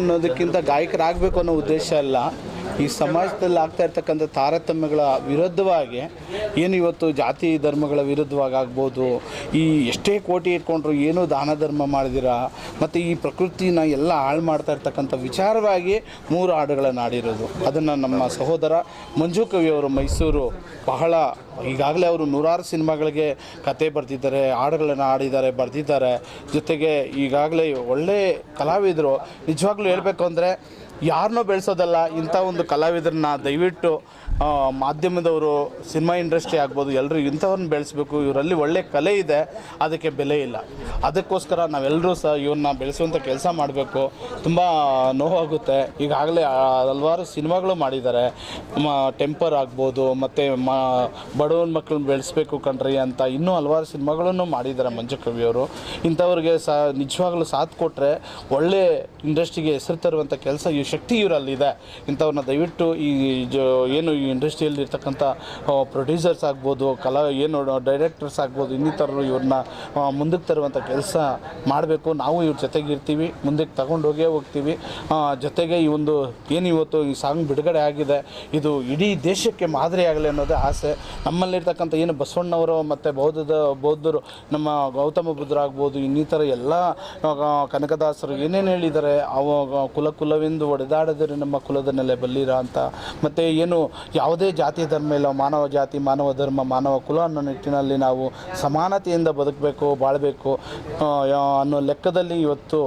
ಅನ್ನೋದಕ್ಕಿಂತ ಗಾಯಕರಾಗಬೇಕು ಅನ್ನೋ ಉದ್ದೇಶ ಅಲ್ಲ. ಈ ಸಮಾಜದಲ್ಲಿ ಆಗ್ತಾ ಇರ್ತಕ್ಕಂಥ ತಾರತಮ್ಯಗಳ ವಿರುದ್ಧವಾಗಿ ಏನು ಇವತ್ತು ಜಾತಿ ಧರ್ಮಗಳ ವಿರುದ್ಧವಾಗಿ ಆಗ್ಬೋದು, ಈ ಎಷ್ಟೇ ಕೋಟಿ ಇಟ್ಕೊಂಡ್ರು ಏನು ದಾನ ಧರ್ಮ ಮಾಡಿದಿರ, ಮತ್ತು ಈ ಪ್ರಕೃತಿನ ಎಲ್ಲ ಹಾಳು ಮಾಡ್ತಾ ಇರ್ತಕ್ಕಂಥ ವಿಚಾರವಾಗಿ ಮೂರು ಹಾಡುಗಳನ್ನು ಆಡಿರೋದು ಅದನ್ನು ನಮ್ಮ ಸಹೋದರ ಮಂಜು ಕವಿಯವರು ಮೈಸೂರು ಬಹಳ, ಈಗಾಗಲೇ ಅವರು ನೂರಾರು ಸಿನಿಮಾಗಳಿಗೆ ಕತೆ ಬರೆದಿದ್ದಾರೆ, ಹಾಡುಗಳನ್ನು ಆಡಿದ್ದಾರೆ ಬರೆದಿದ್ದಾರೆ. ಜೊತೆಗೆ ಈಗಾಗಲೇ ಒಳ್ಳೆ ಕಲಾವಿದರು. ನಿಜವಾಗ್ಲೂ ಹೇಳಬೇಕು ಅಂದರೆ ಯಾರನ್ನೂ ಬೆಳೆಸೋದಲ್ಲ ಇಂಥ ಒಂದು ಕಲಾವಿದರನ್ನ ದಯವಿಟ್ಟು ಮಾಧ್ಯಮದವರು ಸಿನಿಮಾ ಇಂಡಸ್ಟ್ರಿ ಆಗ್ಬೋದು ಎಲ್ಲರೂ ಇಂಥವ್ರನ್ನ ಬೆಳೆಸಬೇಕು, ಇವರಲ್ಲಿ ಒಳ್ಳೆ ಕಲೆ ಇದೆ, ಅದಕ್ಕೆ ಬೆಲೆ ಇಲ್ಲ. ಅದಕ್ಕೋಸ್ಕರ ನಾವೆಲ್ಲರೂ ಸಹ ಇವ್ರನ್ನ ಬೆಳೆಸುವಂಥ ಕೆಲಸ ಮಾಡಬೇಕು. ತುಂಬ ನೋವಾಗುತ್ತೆ. ಈಗಾಗಲೇ ಹಲವಾರು ಸಿನಿಮಾಗಳು ಮಾಡಿದ್ದಾರೆ. ಟೆಂಪರ್ ಆಗ್ಬೋದು, ಮತ್ತು ಮ, ಬಡವನ ಮಕ್ಕಳನ್ನ ಬೆಳೆಸಬೇಕು ಕಣ್ರಿ ಅಂತ ಇನ್ನೂ ಹಲವಾರು ಸಿನಿಮಾಗಳನ್ನು ಮಾಡಿದ್ದಾರೆ ಮಂಜು ಕವಿಯವರು ಇಂಥವ್ರಿಗೆ ಸಹ ನಿಜವಾಗ್ಲೂ ಸಾಥ್ ಕೊಟ್ಟರೆ ಒಳ್ಳೆ ಇಂಡಸ್ಟ್ರಿಗೆ ಹೆಸರು ತರುವಂಥ ಕೆಲಸ, ಈ ಶಕ್ತಿ ಇವರಲ್ಲಿದೆ. ಇಂಥವ್ರನ್ನ ದಯವಿಟ್ಟು ಈ ಜ, ಏನು ಇಂಡಸ್ಟ್ರಿಯಲ್ಲಿ ಇರ್ತಕ್ಕಂಥ ಪ್ರೊಡ್ಯೂಸರ್ಸ್ ಆಗ್ಬೋದು, ಕಲಾ, ಏನು ಡೈರೆಕ್ಟರ್ಸ್ ಆಗ್ಬೋದು, ಇನ್ನಿತರರು ಇವ್ರನ್ನ ಮುಂದಕ್ಕೆ ತರುವಂಥ ಕೆಲಸ ಮಾಡಬೇಕು. ನಾವು ಇವ್ರ ಜೊತೆಗೆ ಇರ್ತೀವಿ, ಮುಂದಕ್ಕೆ ತಗೊಂಡೋಗೇ ಹೋಗ್ತೀವಿ. ಜೊತೆಗೆ ಈ ಒಂದು, ಏನು ಇವತ್ತು ಈ ಸಾಂಗ್ ಬಿಡುಗಡೆ ಆಗಿದೆ, ಇದು ಇಡೀ ದೇಶಕ್ಕೆ ಮಾದರಿ ಆಗಲಿ ಅನ್ನೋದೇ ಆಸೆ. ನಮ್ಮಲ್ಲಿರ್ತಕ್ಕಂಥ ಏನು ಬಸವಣ್ಣವರು ಮತ್ತು ಬೌದ್ಧದ, ಬೌದ್ಧರು, ನಮ್ಮ ಗೌತಮ ಬುದ್ಧರಾಗ್ಬೋದು ಇನ್ನಿತರ ಎಲ್ಲ ಕನಕದಾಸರು ಏನೇನು ಹೇಳಿದ್ದಾರೆ ಅವ ಕುಲ ಕುಲವೆಂದು ಒಡೆದಾಡದಿರಿ ನಮ್ಮ ಕುಲದ ನೆಲೆ ಬಲ್ಲಿರ ಅಂತ. ಮತ್ತು ಏನು ಯಾವುದೇ ಜಾತಿ ಧರ್ಮ ಇಲ್ಲ, ಮಾನವ ಜಾತಿ, ಮಾನವ ಧರ್ಮ, ಮಾನವ ಕುಲ ಅನ್ನೋ ನಿಟ್ಟಿನಲ್ಲಿ ನಾವು ಸಮಾನತೆಯಿಂದ ಬದುಕಬೇಕು, ಬಾಳಬೇಕು ಅನ್ನೋ ಲೆಕ್ಕದಲ್ಲಿ ಇವತ್ತು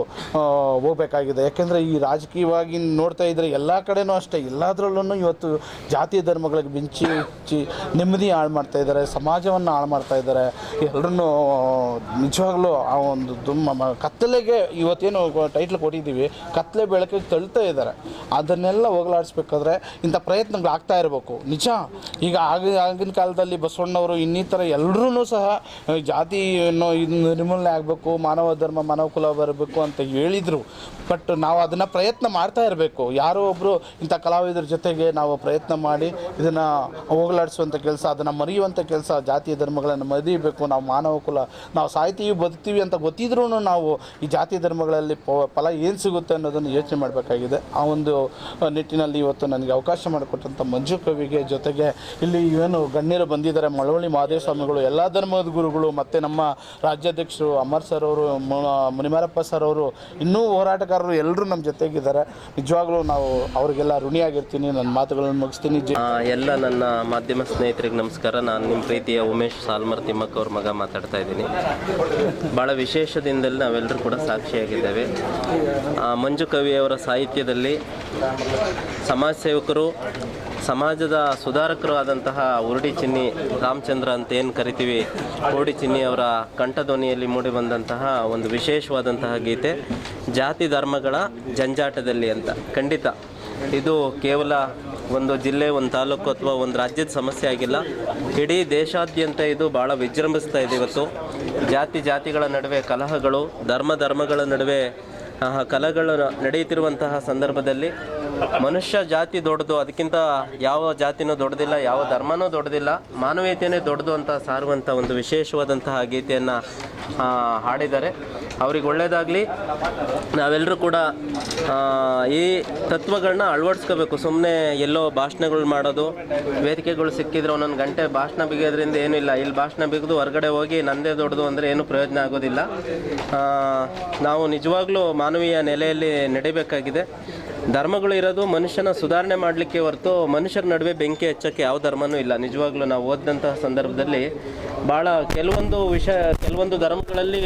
ಹೋಗಬೇಕಾಗಿದೆ. ಯಾಕೆಂದರೆ ಈ ರಾಜಕೀಯವಾಗಿ ನೋಡ್ತಾ ಇದ್ದರೆ ಎಲ್ಲ ಕಡೆನೂ ಅಷ್ಟೇ. ಎಲ್ಲದರಲ್ಲೂ ಇವತ್ತು ಜಾತಿ ಧರ್ಮಗಳಿಗೆ ಬಿಂಚಿ ಹುಚ್ಚಿ ನೆಮ್ಮದಿ ಹಾಳು ಮಾಡ್ತಾ ಇದ್ದಾರೆ ಸಮಾಜವನ್ನು ಹಾಳು ಮಾಡ್ತಾ ಇದ್ದಾರೆ ಎಲ್ಲರನ್ನೂ ನಿಜವಾಗ್ಲೂ ಆ ಒಂದು ದುಮ್ಮ ಕತ್ತಲೆಗೆ ಇವತ್ತೇನು ಟೈಟ್ಲ್ ಕೊಟ್ಟಿದ್ದೀವಿ. ಕತ್ತಲೆ ಬೆಳಕಿಗೆ ತಳ್ತಾ ಇದ್ದಾರೆ ಅದನ್ನೆಲ್ಲ ಹೋಗಲಾಡಿಸ್ಬೇಕಾದ್ರೆ ಇಂಥ ಪ್ರಯತ್ನಗಳು ಆಗ್ತಾ ಇರಬೇಕು. ನಿಜ, ಈಗ ಆಗ ಆಗಿನ ಕಾಲದಲ್ಲಿ ಬಸವಣ್ಣವರು ಇನ್ನಿತರ ಎಲ್ಲರೂ ಸಹ ಜಾತಿ ನಿರ್ಮೂಲನೆ ಆಗಬೇಕು, ಮಾನವ ಧರ್ಮ ಮಾನವ ಕುಲ ಬರಬೇಕು ಅಂತ ಹೇಳಿದರು. ಬಟ್ ನಾವು ಅದನ್ನು ಪ್ರಯತ್ನ ಮಾಡ್ತಾ ಇರಬೇಕು. ಯಾರೋ ಒಬ್ಬರು ಇಂಥ ಕಲಾವಿದರ ಜೊತೆಗೆ ನಾವು ಪ್ರಯತ್ನ ಮಾಡಿ ಇದನ್ನು ಹೋಗಲಾಡಿಸುವಂಥ ಕೆಲಸ, ಅದನ್ನು ಮರೆಯುವಂಥ ಕೆಲಸ, ಜಾತಿ ಧರ್ಮಗಳನ್ನು ಮರೆಯಬೇಕು, ನಾವು ಮಾನವ ಕುಲ ನಾವು ಸಾಯ್ತೀವಿ ಬದುಕ್ತೀವಿ ಅಂತ ಗೊತ್ತಿದ್ರೂ ನಾವು ಈ ಜಾತಿ ಧರ್ಮಗಳಲ್ಲಿ ಫಲ ಏನು ಸಿಗುತ್ತೆ ಅನ್ನೋದನ್ನು ಯೋಚನೆ ಮಾಡಬೇಕಾಗಿದೆ. ಆ ಒಂದು ನಿಟ್ಟಿನಲ್ಲಿ ಇವತ್ತು ನನಗೆ ಅವಕಾಶ ಮಾಡಿಕೊಟ್ಟಂಥ ಮಂಜು ಕವಿಗೆ ಜೊತೆಗೆ ಇಲ್ಲಿ ಏನು ಗಣ್ಯರು ಬಂದಿದ್ದಾರೆ, ಮಳವಳ್ಳಿ ಮಹಾದೇವ ಸ್ವಾಮಿಗಳು ಎಲ್ಲ ಧರ್ಮದ ಗುರುಗಳು ಮತ್ತು ನಮ್ಮ ರಾಜ್ಯಾಧ್ಯಕ್ಷರು ಅಮರ್ ಸರ್ ಅವರು ಮುನಿಮಾರಪ್ಪ ಸರ್ ಅವರು, ಇನ್ನೂ ಹೋರಾಟಗಾರರು ಎಲ್ಲರೂ ನಮ್ಮ ಜೊತೆಗಿದ್ದಾರೆ. ನಿಜವಾಗ್ಲೂ ನಾವು ಅವರಿಗೆಲ್ಲ ಋಣಿಯಾಗಿರ್ತೀನಿ. ನನ್ನ ಮಾತುಗಳನ್ನು ಮುಗಿಸ್ತೀನಿ. ಎಲ್ಲ ನನ್ನ ಮಾಧ್ಯಮ ಸ್ನೇಹಿತರಿಗೆ ನಮಸ್ಕಾರ. ನಾನು ನಿಮ್ಮ ಪ್ರೀತಿಯ ಉಮೇಶ್ ಸಾಲ್ಮರ್ ತಿಮ್ಮಕ್ಕ ಅವ್ರ ಮಗ ಮಾತಾಡ್ತಾ ಇದ್ದೀನಿ. ಭಾಳ ವಿಶೇಷದಿಂದಲೇ ನಾವೆಲ್ಲರೂ ಕೂಡ ಸಾಕ್ಷಿಯಾಗಿದ್ದೇವೆ. ಮಂಜು ಕವಿಯವರ ಸಾಹಿತ್ಯದಲ್ಲಿ ಸಮಾಜ ಸೇವಕರು ಸಮಾಜದ ಸುಧಾರಕರು ಆದಂತಹ ಉರುಡಿ ಚಿನ್ನಿ ರಾಮಚಂದ್ರ ಅಂತ ಏನು ಕರಿತೀವಿ. ಕೋಡಿ ಚಿನ್ನಿ ಅವರ ಕಂಠಧ್ವನಿಯಲ್ಲಿ ಮೂಡಿಬಂದಂತಹ ಒಂದು ವಿಶೇಷವಾದಂತಹ ಗೀತೆ, ಜಾತಿ ಧರ್ಮಗಳ ಜಂಜಾಟದಲ್ಲಿ ಅಂತ. ಖಂಡಿತ. ಇದು ಕೇವಲ ಒಂದು ಜಿಲ್ಲೆ, ಒಂದು ತಾಲೂಕು ಅಥವಾ ಒಂದು ರಾಜ್ಯದ ಸಮಸ್ಯೆ ಆಗಿಲ್ಲ. ಇಡೀ ದೇಶಾದ್ಯಂತ ಇದು ಭಾಳ ವಿಜೃಂಭಿಸ್ತಾ ಇದೆ ಇವತ್ತು. ಜಾತಿ ಜಾತಿಗಳ ನಡುವೆ ಕಲಹಗಳು, ಧರ್ಮ ಧರ್ಮಗಳ ನಡುವೆ ಕಲಹಗಳು ನಡೆಯುತ್ತಿರುವಂತಹ ಸಂದರ್ಭದಲ್ಲಿ ಮನುಷ್ಯ ಜಾತಿ ದೊಡ್ಡದು, ಅದಕ್ಕಿಂತ ಯಾವ ಜಾತಿನೂ ದೊಡ್ಡದಿಲ್ಲ, ಯಾವ ಧರ್ಮನೂ ದೊಡ್ಡದಿಲ್ಲ, ಮಾನವೀಯತೆಯೇ ದೊಡ್ಡದು ಅಂತ ಸಾರುವಂಥ ಒಂದು ವಿಶೇಷವಾದಂತಹ ಗೀತೆಯನ್ನು ಹಾಡಿದ್ದಾರೆ. ಅವ್ರಿಗೆ ಒಳ್ಳೆಯದಾಗಲಿ ನಾವೆಲ್ಲರೂ ಕೂಡ ಈ ತತ್ವಗಳನ್ನ ಅಳವಡಿಸ್ಕೋಬೇಕು. ಸುಮ್ಮನೆ ಎಲ್ಲೋ ಭಾಷಣಗಳು ಮಾಡೋದು, ವೇದಿಕೆಗಳು ಸಿಕ್ಕಿದ್ರೆ ಒಂದೊಂದು ಗಂಟೆ ಭಾಷಣ ಏನೂ ಇಲ್ಲ. ಇಲ್ಲಿ ಭಾಷಣ ಬಿಗಿದು ಹೊರಗಡೆ ಹೋಗಿ ನಂದೇ ದೊಡ್ಡದು ಅಂದರೆ ಏನು ಪ್ರಯೋಜನ ಆಗೋದಿಲ್ಲ. ನಾವು ನಿಜವಾಗ್ಲೂ ಮಾನವೀಯ ನೆಲೆಯಲ್ಲಿ ನಡಿಬೇಕಾಗಿದೆ. ಧರ್ಮಗಳು ಇರೋದು ಮನುಷ್ಯನ ಸುಧಾರಣೆ ಮಾಡಲಿಕ್ಕೆ ಹೊರತು ಮನುಷ್ಯರ ನಡುವೆ ಬೆಂಕಿ ಹಚ್ಚಕ್ಕೆ ಯಾವ ಧರ್ಮನೂ ಇಲ್ಲ. ನಿಜವಾಗ್ಲೂ ನಾವು ಓದಿದಂತಹ ಸಂದರ್ಭದಲ್ಲಿ ಭಾಳ ಕೆಲವೊಂದು ವಿಷಯ, ಕೆಲವೊಂದು ಧರ್ಮಗಳಲ್ಲಿ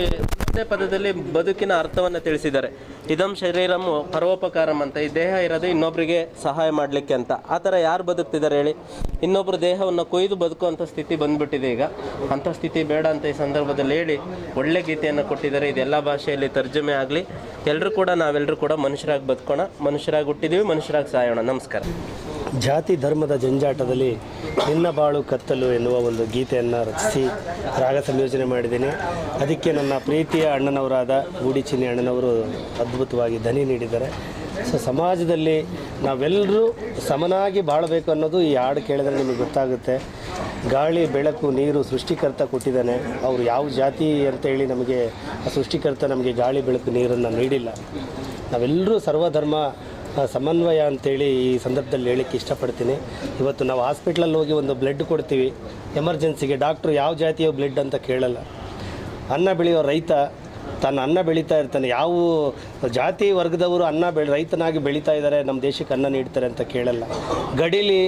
ಪದದಲ್ಲಿ ಬದುಕಿನ ಅರ್ಥವನ್ನು ತಿಳಿಸಿದ್ದಾರೆ. ಇದಂ ಶರೀರಂ ಪರೋಪಕಾರಂ ಅಂತ. ಈ ದೇಹ ಇರೋದು ಇನ್ನೊಬ್ಬರಿಗೆ ಸಹಾಯ ಮಾಡಲಿಕ್ಕೆ ಅಂತ. ಆ ಥರ ಯಾರು ಬದುಕ್ತಿದ್ದಾರೆ ಹೇಳಿ? ಇನ್ನೊಬ್ಬರು ದೇಹವನ್ನು ಕೊಯ್ದು ಬದುಕುವಂಥ ಸ್ಥಿತಿ ಬಂದ್ಬಿಟ್ಟಿದೆ ಈಗ. ಅಂಥ ಸ್ಥಿತಿ ಬೇಡ ಅಂತ ಈ ಸಂದರ್ಭದಲ್ಲಿ ಹೇಳಿ ಒಳ್ಳೆ ಗೀತೆಯನ್ನು ಕೊಟ್ಟಿದ್ದಾರೆ. ಇದೆಲ್ಲ ಭಾಷೆಯಲ್ಲಿ ತರ್ಜುಮೆ ಆಗಲಿ. ಎಲ್ಲರೂ ಕೂಡ ನಾವೆಲ್ಲರೂ ಕೂಡ ಮನುಷ್ಯರಾಗಿ ಬದುಕೋಣ. ಮನುಷ್ಯರಾಗಿ ಹುಟ್ಟಿದ್ದೀವಿ ಮನುಷ್ಯರಾಗಿ ಸಾಯೋಣ. ನಮಸ್ಕಾರ. ಜಾತಿ ಧರ್ಮದ ಜಂಜಾಟದಲ್ಲಿ ನಿನ್ನ ಬಾಳು ಕತ್ತಲು ಎನ್ನುವ ಒಂದು ಗೀತೆಯನ್ನು ರಚಿಸಿ ರಾಗ ಸಂಯೋಜನೆ ಮಾಡಿದ್ದೀನಿ. ಅದಕ್ಕೆ ನನ್ನ ಪ್ರೀತಿಯ ಅಣ್ಣನವರಾದ ಗೂಡಿಚಿನ್ನಿ ಅಣ್ಣನವರು ಅದ್ಭುತವಾಗಿ ದನಿ ನೀಡಿದ್ದಾರೆ. ಸೊ ಸಮಾಜದಲ್ಲಿ ನಾವೆಲ್ಲರೂ ಸಮನಾಗಿ ಬಾಳಬೇಕು ಅನ್ನೋದು ಈ ಹಾಡು ಕೇಳಿದ್ರೆ ನಿಮಗೆ ಗೊತ್ತಾಗುತ್ತೆ. ಗಾಳಿ, ಬೆಳಕು, ನೀರು ಸೃಷ್ಟಿಕರ್ತ ಕೊಟ್ಟಿದ್ದಾನೆ. ಅವರು ಯಾವ ಜಾತಿ ಅಂತ ಹೇಳಿ ನಮಗೆ ಆ ಸೃಷ್ಟಿಕರ್ತ ನಮಗೆ ಗಾಳಿ, ಬೆಳಕು, ನೀರನ್ನು ನೀಡಿಲ್ಲ. ನಾವೆಲ್ಲರೂ ಸರ್ವಧರ್ಮ ಸಮನ್ವಯ ಅಂತೇಳಿ ಈ ಸಂದರ್ಭದಲ್ಲಿ ಹೇಳಕ್ಕೆ ಇಷ್ಟಪಡ್ತೀನಿ. ಇವತ್ತು ನಾವು ಹಾಸ್ಪಿಟ್ಲಲ್ಲಿ ಹೋಗಿ ಒಂದು ಬ್ಲಡ್ ಕೊಡ್ತೀವಿ. ಎಮರ್ಜೆನ್ಸಿಗೆ ಡಾಕ್ಟ್ರು ಯಾವ ಜಾತಿಯ ಬ್ಲಡ್ ಅಂತ ಕೇಳಲ್ಲ. ಅನ್ನ ಬೆಳೆಯೋ ರೈತ ತನ್ನ ಅನ್ನ ಬೆಳೀತಾ ಇರ್ತಾನೆ. ಯಾವ ಜಾತಿ ವರ್ಗದವರು ಅನ್ನ ಬೆಳೆ ರೈತನಾಗಿ ಬೆಳೀತಾ ಇದ್ದಾರೆ, ನಮ್ಮ ದೇಶಕ್ಕೆ ಅನ್ನ ನೀಡ್ತಾರೆ ಅಂತ ಕೇಳಲ್ಲ. ಗಡಿಲಿ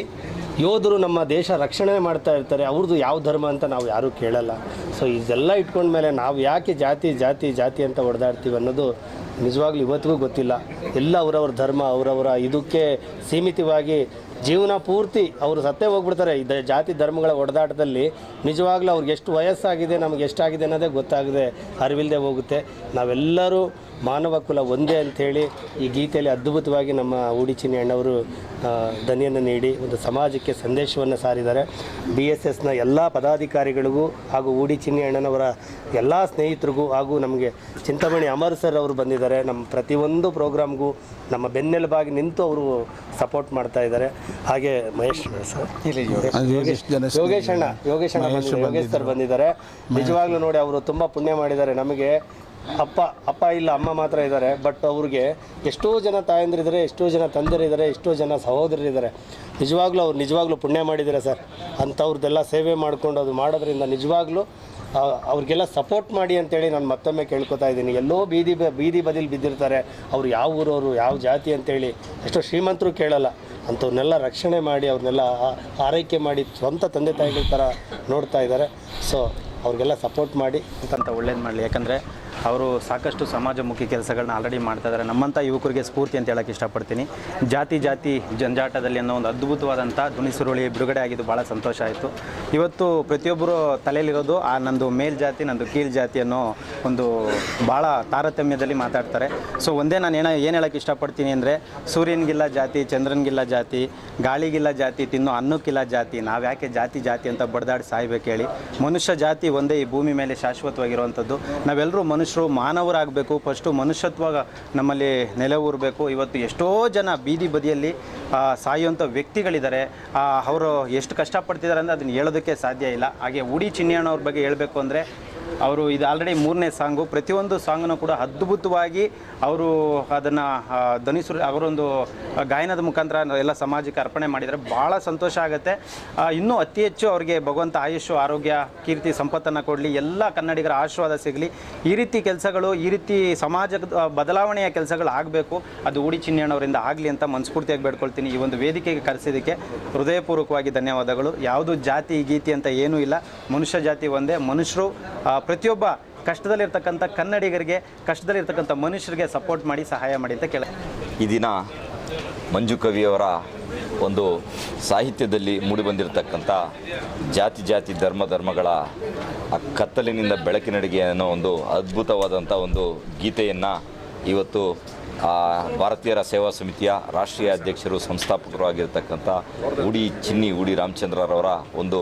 ಯೋಧರು ನಮ್ಮ ದೇಶ ರಕ್ಷಣೆ ಮಾಡ್ತಾ ಇರ್ತಾರೆ, ಅವ್ರದ್ದು ಯಾವ ಧರ್ಮ ಅಂತ ನಾವು ಯಾರೂ ಕೇಳಲ್ಲ. ಸೊ ಇದೆಲ್ಲ ಇಟ್ಕೊಂಡ್ಮೇಲೆ ನಾವು ಯಾಕೆ ಜಾತಿ ಜಾತಿ ಜಾತಿ ಅಂತ ಹೊಡೆದಾಡ್ತೀವಿ ಅನ್ನೋದು ನಿಜವಾಗ್ಲೂ ಇವತ್ತಿಗೂ ಗೊತ್ತಿಲ್ಲ. ಎಲ್ಲ ಅವರವ್ರ ಧರ್ಮ, ಅವರವರ ಇದಕ್ಕೆ ಸೀಮಿತವಾಗಿ ಜೀವನ ಪೂರ್ತಿ ಅವರು ಸತ್ತೇ ಹೋಗ್ಬಿಡ್ತಾರೆ. ಈ ಜಾತಿ ಧರ್ಮಗಳ ಹೊಡೆದಾಟದಲ್ಲಿ ನಿಜವಾಗ್ಲೂ ಅವ್ರಿಗೆ ಎಷ್ಟು ವಯಸ್ಸಾಗಿದೆ, ನಮಗೆ ಎಷ್ಟಾಗಿದೆ ಅನ್ನೋದೇ ಗೊತ್ತಾಗದೆ ಅರಿವಿಲ್ಲದೆ ಹೋಗುತ್ತೆ. ನಾವೆಲ್ಲರೂ ಮಾನವ ಕುಲ ಒಂದೇ ಅಂಥೇಳಿ ಈ ಗೀತೆಯಲ್ಲಿ ಅದ್ಭುತವಾಗಿ ನಮ್ಮ ಊಡಿಚಿನಿ ಅಣ್ಣವರು ಧನಿಯನ್ನು ನೀಡಿ ಒಂದು ಸಮಾಜಕ್ಕೆ ಸಂದೇಶವನ್ನು ಸಾರಿದ್ದಾರೆ. ಬಿ ಎಸ್ ಎಸ್ನ ಎಲ್ಲ ಪದಾಧಿಕಾರಿಗಳಿಗೂ ಹಾಗೂ ಊಡಿಚಿನಿ ಅಣ್ಣನವರ ಎಲ್ಲ ಸ್ನೇಹಿತರಿಗೂ ಹಾಗೂ ನಮಗೆ ಚಿಂತಾಮಣಿ ಅಮರ್ ಸರ್ ಅವರು ಬಂದಿದ್ದಾರೆ. ನಮ್ಮ ಪ್ರತಿಯೊಂದು ಪ್ರೋಗ್ರಾಮ್ಗೂ ನಮ್ಮ ಬೆನ್ನೆಲುಬಾಗಿ ನಿಂತು ಅವರು ಸಪೋರ್ಟ್ ಮಾಡ್ತಾ ಇದ್ದಾರೆ. ಹಾಗೆ ಮಹೇಶ್ ಸರ್. ಯೋಗೇಶ್ ಯೋಗೇಶ್ ಅಣ್ಣ ಯೋಗೇಶ್ ಅಣ್ಣ ಬಂದಿದ್ದಾರೆ. ಯೋಗೇಶ್ ಸರ್ ಬಂದಿದ್ದಾರೆ. ನಿಜವಾಗ್ಲೂ ನೋಡಿ ಅವರು ತುಂಬ ಪುಣ್ಯ ಮಾಡಿದ್ದಾರೆ. ನಮಗೆ ಅಪ್ಪ ಅಪ್ಪ ಇಲ್ಲ ಅಮ್ಮ ಮಾತ್ರ ಇದ್ದಾರೆ. ಬಟ್ ಅವ್ರಿಗೆ ಎಷ್ಟೋ ಜನ ತಾಯಂದಿರಿದ್ದಾರೆ ಎಷ್ಟೋ ಜನ ತಂದರಿದ್ದಾರೆ ಎಷ್ಟೋ ಜನ ಸಹೋದರರಿದ್ದಾರೆ. ನಿಜವಾಗ್ಲೂ ಅವ್ರು ನಿಜವಾಗ್ಲೂ ಪುಣ್ಯ ಮಾಡಿದ್ದಾರೆ ಸರ್. ಅಂಥವ್ರದ್ದೆಲ್ಲ ಸೇವೆ ಮಾಡ್ಕೊಂಡು ಅದು ಮಾಡೋದ್ರಿಂದ ನಿಜವಾಗ್ಲೂ ಅವ್ರಿಗೆಲ್ಲ ಸಪೋರ್ಟ್ ಮಾಡಿ ಅಂತೇಳಿ ನಾನು ಮತ್ತೊಮ್ಮೆ ಕೇಳ್ಕೊತಾ ಇದ್ದೀನಿ. ಎಲ್ಲೋ ಬೀದಿ ಬೀದಿ ಬದಿಲಿ ಬಿದ್ದಿರ್ತಾರೆ. ಅವ್ರು ಯಾವ ಊರವರು ಯಾವ ಜಾತಿ ಅಂತೇಳಿ ಎಷ್ಟೋ ಶ್ರೀಮಂತರು ಕೇಳಲ್ಲ. ಅಂಥವ್ರನ್ನೆಲ್ಲ ರಕ್ಷಣೆ ಮಾಡಿ ಅವ್ರನ್ನೆಲ್ಲ ಆರೈಕೆ ಮಾಡಿ ಸ್ವಂತ ತಂದೆ ತಾಯಿಗಳ ಥರ ನೋಡ್ತಾ ಇದ್ದಾರೆ. ಸೊ ಅವ್ರಿಗೆಲ್ಲ ಸಪೋರ್ಟ್ ಮಾಡಿ. ಅಂತ ಒಳ್ಳೇದು ಮಾಡಲಿ. ಯಾಕಂದರೆ ಅವರು ಸಾಕಷ್ಟು ಸಮಾಜಮುಖಿ ಕೆಲಸಗಳನ್ನ ಆಲ್ರೆಡಿ ಮಾಡ್ತಾ ಇದ್ದಾರೆ ನಮ್ಮಂಥ ಯುವಕರಿಗೆ ಸ್ಫೂರ್ತಿ ಅಂತ ಹೇಳಕ್ಕೆ ಇಷ್ಟಪಡ್ತೀನಿ. ಜಾತಿ ಜಾತಿ, ಜಂಜಾಟದಲ್ಲಿ ಅನ್ನೋ ಒಂದು ಅದ್ಭುತವಾದಂಥ ಧ್ವನಿ ಸುರುಳಿ ಬಿಡುಗಡೆ ಆಗಿದ್ದು ಭಾಳ ಸಂತೋಷ ಆಯಿತು. ಇವತ್ತು ಪ್ರತಿಯೊಬ್ಬರು ತಲೆಯಲ್ಲಿರೋದು ಆ ನಂದು ಮೇಲ್ಜಾತಿ ನಂದು ಕೀಳ್ ಜಾತಿ ಅನ್ನೋ ಒಂದು ಭಾಳ ತಾರತಮ್ಯದಲ್ಲಿ ಮಾತಾಡ್ತಾರೆ. ಸೊ ಒಂದೇ ನಾನು ಏನೋ, ಏನು ಹೇಳಕ್ಕೆ ಇಷ್ಟಪಡ್ತೀನಿ ಅಂದರೆ, ಸೂರ್ಯನಿಗಿಲ್ಲ ಜಾತಿ, ಚಂದ್ರನಿಗಿಲ್ಲ ಜಾತಿ, ಗಾಳಿಗಿಲ್ಲ ಜಾತಿ, ತಿನ್ನೋ ಅನ್ನಕ್ಕಿಲ್ಲ ಜಾತಿ, ನಾವು ಯಾಕೆ ಜಾತಿ ಜಾತಿ ಅಂತ ಬಡ್ದಾಡಿ ಸಾಯ್ಬೇಕು ಹೇಳಿ. ಮನುಷ್ಯ ಜಾತಿ ಒಂದೇ ಈ ಭೂಮಿ ಮೇಲೆ ಶಾಶ್ವತವಾಗಿರುವಂಥದ್ದು ನಾವೆಲ್ಲರೂ ಮನುಷ್ಯರು ಮಾನವರಾಗಬೇಕು ಫಸ್ಟು ಮನುಷ್ಯತ್ವ ನಮ್ಮಲ್ಲಿ ನೆಲೆಯೂರಬೇಕು ಇವತ್ತು ಎಷ್ಟೋ ಜನ ಬೀದಿ ಬದಿಯಲ್ಲಿ ಸಾಯುವಂಥ ವ್ಯಕ್ತಿಗಳಿದ್ದಾರೆ. ಅವರು ಎಷ್ಟು ಕಷ್ಟಪಡ್ತಿದ್ದಾರೆ ಅಂದರೆ ಅದನ್ನು ಹೇಳೋದಕ್ಕೆ ಸಾಧ್ಯ ಇಲ್ಲ. ಹಾಗೆ ಉಡಿ ಚಿನ್ನಿಯಣ್ಣವ್ರ ಬಗ್ಗೆ ಹೇಳಬೇಕು ಅಂದರೆ ಅವರು ಇದು ಆಲ್ರೆಡಿ ಮೂರನೇ ಸಾಂಗು. ಪ್ರತಿಯೊಂದು ಸಾಂಗನ್ನು ಕೂಡ ಅದ್ಭುತವಾಗಿ ಅವರು ಅದನ್ನು ಧ್ವನಿಸುರು ಅವರೊಂದು ಗಾಯನದ ಮುಖಾಂತರ ಎಲ್ಲ ಸಮಾಜಕ್ಕೆ ಅರ್ಪಣೆ ಮಾಡಿದರೆ ಭಾಳ ಸಂತೋಷ ಆಗುತ್ತೆ. ಇನ್ನೂ ಅತಿ ಹೆಚ್ಚು ಅವರಿಗೆ ಭಗವಂತ ಆಯುಷು, ಆರೋಗ್ಯ, ಕೀರ್ತಿ, ಸಂಪತ್ತನ್ನು ಕೊಡಲಿ. ಎಲ್ಲ ಕನ್ನಡಿಗರ ಆಶೀರ್ವಾದ ಸಿಗಲಿ. ಈ ರೀತಿ ಕೆಲಸಗಳು, ಈ ರೀತಿ ಸಮಾಜದ ಬದಲಾವಣೆಯ ಕೆಲಸಗಳು ಆಗಬೇಕು. ಅದು ಉಡಿ ಚಿನ್ನಣ್ಣವರಿಂದ ಆಗಲಿ ಅಂತ ಮನಸ್ಫೂರ್ತಿಯಾಗಿ ಬೇಡ್ಕೊಳ್ತೀನಿ. ಈ ಒಂದು ವೇದಿಕೆಗೆ ಕರೆಸಿದ್ದಕ್ಕೆ ಹೃದಯಪೂರ್ವಕವಾಗಿ ಧನ್ಯವಾದಗಳು. ಯಾವುದು ಜಾತಿ, ಗೀತಿ ಅಂತ ಏನೂ ಇಲ್ಲ. ಮನುಷ್ಯ ಜಾತಿ ಒಂದೇ. ಮನುಷ್ಯರು ಪ್ರತಿಯೊಬ್ಬ ಕಷ್ಟದಲ್ಲಿರ್ತಕ್ಕಂಥ ಕನ್ನಡಿಗರಿಗೆ, ಕಷ್ಟದಲ್ಲಿರ್ತಕ್ಕಂಥ ಮನುಷ್ಯರಿಗೆ ಸಪೋರ್ಟ್ ಮಾಡಿ, ಸಹಾಯ ಮಾಡಿ ಅಂತ ಕೇಳ ಈ ದಿನ ಮಂಜು ಕವಿಯವರ ಒಂದು ಸಾಹಿತ್ಯದಲ್ಲಿ ಮೂಡಿಬಂದಿರತಕ್ಕಂಥ ಜಾತಿ ಜಾತಿ ಧರ್ಮ ಧರ್ಮಗಳ ಆ ಕತ್ತಲಿನಿಂದ ಬೆಳಕಿನಡೆಗೆ ಅನ್ನೋ ಒಂದು ಅದ್ಭುತವಾದಂಥ ಒಂದು ಗೀತೆಯನ್ನು ಇವತ್ತು ಆ ಭಾರತೀಯರ ಸೇವಾ ಸಮಿತಿಯ ರಾಷ್ಟ್ರೀಯ ಅಧ್ಯಕ್ಷರು, ಸಂಸ್ಥಾಪಕರು ಆಗಿರತಕ್ಕಂಥ ಉಡಿ ಚಿನ್ನಿ, ಉಡಿ ರಾಮಚಂದ್ರರವರ ಒಂದು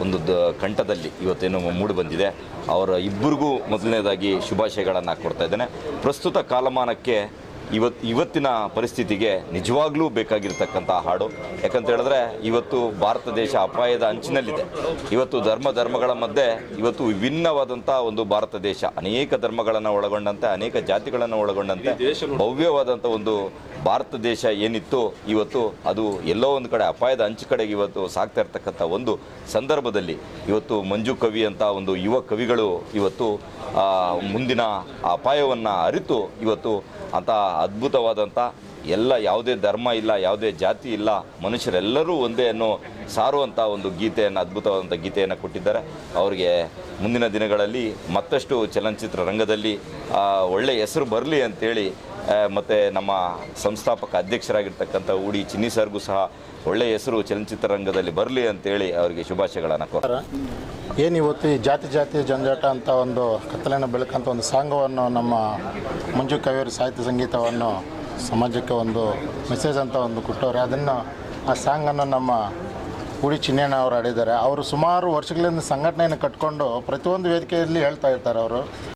ಒಂದು ದ ಕಂಠದಲ್ಲಿ ಇವತ್ತೇನು ಮೂಡಿ ಬಂದಿದೆ. ಅವರ ಇಬ್ಬರಿಗೂ ಮೊದಲನೇದಾಗಿ ಶುಭಾಶಯಗಳನ್ನು ಕೊಡ್ತಾ ಇದ್ದೇನೆ. ಪ್ರಸ್ತುತ ಕಾಲಮಾನಕ್ಕೆ ಇವತ್ತು ಇವತ್ತಿನ ಪರಿಸ್ಥಿತಿಗೆ ನಿಜವಾಗ್ಲೂ ಬೇಕಾಗಿರ್ತಕ್ಕಂಥ ಹಾಡು. ಯಾಕಂತ ಹೇಳಿದ್ರೆ ಇವತ್ತು ಭಾರತ ದೇಶ ಅಪಾಯದ ಅಂಚಿನಲ್ಲಿದೆ. ಇವತ್ತು ಧರ್ಮ ಧರ್ಮಗಳ ಮಧ್ಯೆ ಇವತ್ತು ವಿಭಿನ್ನವಾದಂಥ ಒಂದು ಭಾರತ ದೇಶ. ಅನೇಕ ಧರ್ಮಗಳನ್ನು ಒಳಗೊಂಡಂತೆ ಅನೇಕ ಜಾತಿಗಳನ್ನು ಒಳಗೊಂಡಂತೆ ಭವ್ಯವಾದಂಥ ಒಂದು ಭಾರತ ದೇಶ ಏನಿತ್ತು ಇವತ್ತು ಅದು ಎಲ್ಲೋ ಒಂದು ಕಡೆ ಅಪಾಯದ ಅಂಚು ಕಡೆಗೆ ಇವತ್ತು ಸಾಗ್ತಾ ಇರ್ತಕ್ಕಂಥ ಒಂದು ಸಂದರ್ಭದಲ್ಲಿ ಇವತ್ತು ಮಂಜು ಕವಿ ಅಂತ ಒಂದು ಯುವ ಕವಿಗಳು ಇವತ್ತು ಮುಂದಿನ ಅಪಾಯವನ್ನು ಅರಿತು ಇವತ್ತು ಅಂತ ಅದ್ಭುತವಾದಂಥ ಎಲ್ಲ ಯಾವುದೇ ಧರ್ಮ ಇಲ್ಲ, ಯಾವುದೇ ಜಾತಿ ಇಲ್ಲ, ಮನುಷ್ಯರೆಲ್ಲರೂ ಒಂದೇ ಅನ್ನೋ ಸಾರುವಂಥ ಒಂದು ಗೀತೆಯನ್ನು, ಅದ್ಭುತವಾದಂಥ ಗೀತೆಯನ್ನು ಕೊಟ್ಟಿದ್ದಾರೆ. ಅವರಿಗೆ ಮುಂದಿನ ದಿನಗಳಲ್ಲಿ ಮತ್ತಷ್ಟು ಚಲನಚಿತ್ರ ರಂಗದಲ್ಲಿ ಒಳ್ಳೆಯ ಹೆಸರು ಬರಲಿ ಅಂತೇಳಿ ಮತ್ತು ನಮ್ಮ ಸಂಸ್ಥಾಪಕ ಅಧ್ಯಕ್ಷರಾಗಿರ್ತಕ್ಕಂಥ ಉಡಿ ಚಿನ್ನಿ ಸರ್ಗೂ ಸಹ ಒಳ್ಳೆಯ ಹೆಸರು ಚಲನಚಿತ್ರರಂಗದಲ್ಲಿ ಬರಲಿ ಅಂತೇಳಿ ಅವರಿಗೆ ಶುಭಾಶಯಗಳನ್ನು ಕೊಡ್ತಾರೆ ಏನು ಇವತ್ತು ಈ ಜಾತಿ ಜಾತಿ ಜಂಜಾಟ ಅಂತ ಒಂದು ಕತ್ತಲೆಯನ್ನು ಬೆಳಕಂತ ಒಂದು ಸಾಂಗವನ್ನು ನಮ್ಮ ಮಂಜು ಕವಿಯರ ಸಾಹಿತ್ಯ ಸಂಗೀತವನ್ನು ಸಮಾಜಕ್ಕೆ ಒಂದು ಮೆಸೇಜ್ ಅಂತ ಒಂದು ಕೊಟ್ಟವ್ರೆ. ಅದನ್ನು ಆ ಸಾಂಗನ್ನು ನಮ್ಮ ಉಡಿ ಚಿನ್ನಣ್ಣ ಅವರು ಹಾಡಿದ್ದಾರೆ. ಅವರು ಸುಮಾರು ವರ್ಷಗಳಿಂದ ಸಂಘಟನೆಯನ್ನು ಕಟ್ಕೊಂಡು ಪ್ರತಿಯೊಂದು ವೇದಿಕೆಯಲ್ಲಿ ಹೇಳ್ತಾ ಇರ್ತಾರೆ ಅವರು.